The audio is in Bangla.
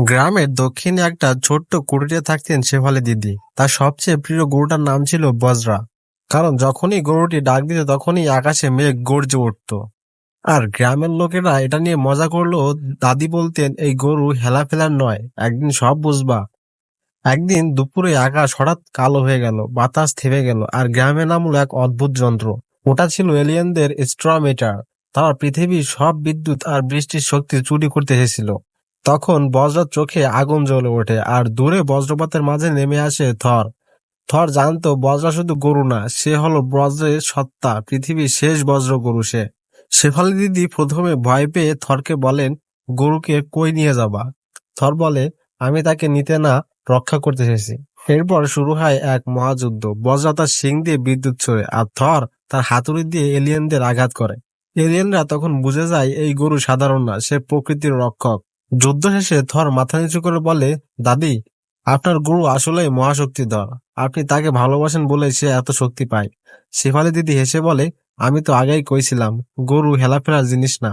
গ্রামের দক্ষিণে একটা ছোট্ট কুটিরে থাকতেন শেফালি দিদি। তার সবচেয়ে প্রিয় গরুটার নাম ছিল বজরা। কারণ যখনই গরুটি ডাক দিত, তখনই আকাশে মেঘ গর্জে উঠত। আর গ্রামের লোকেরা এটা নিয়ে মজা করলেও দাদি বলতেন, এই গরু হেলাফেলার নয়, একদিন সব বুঝবা। একদিন দুপুরে আকাশ হঠাৎ কালো হয়ে গেল, বাতাস থেমে গেল, আর গ্রামে নামলো এক অদ্ভুত যন্ত্র। ওটা ছিল এলিয়েনদের স্ট্রমিটার। তারা পৃথিবীর সব বিদ্যুৎ আর বৃষ্টির শক্তি চুরি করতে এসেছিল। তখন বজ্রার চোখে আগুন জ্বলে ওঠে, আর দূরে বজ্রপাতের মাঝে নেমে আসে থর। থর জানতো বজ্রা শুধু গরু না, সে হলো বজ্রের সত্তা, পৃথিবীর শেষ বজ্র গরু সে। শেফালি দিদি প্রথমে ভয় পেয়ে থরকে বলেন, গরুকে কই নিয়ে যাবা? থর বলে, আমি তাকে নিতে না, রক্ষা করতে এসেছি। এরপর শুরু হয় এক মহাযুদ্ধ। বজ্রা তার শিং দিয়ে বিদ্যুৎ ছড়ে, আর থর তার হাতুড়ি দিয়ে এলিয়েনদের আঘাত করে। এলিয়েনরা তখন বুঝে যায়, এই গরু সাধারণ না, সে প্রকৃতির রক্ষক। যুদ্ধ শেষে থর মাথা নিচু করে বলে, দাদি, আপনার গুরু আসলেই মহাশক্তিধর। আপনি তাকে ভালোবাসেন বলে সে এত শক্তি পায়। শেফালি দিদি হেসে বলে, আমি তো আগেই কইছিলাম, গরু হেলাফেলার জিনিস না।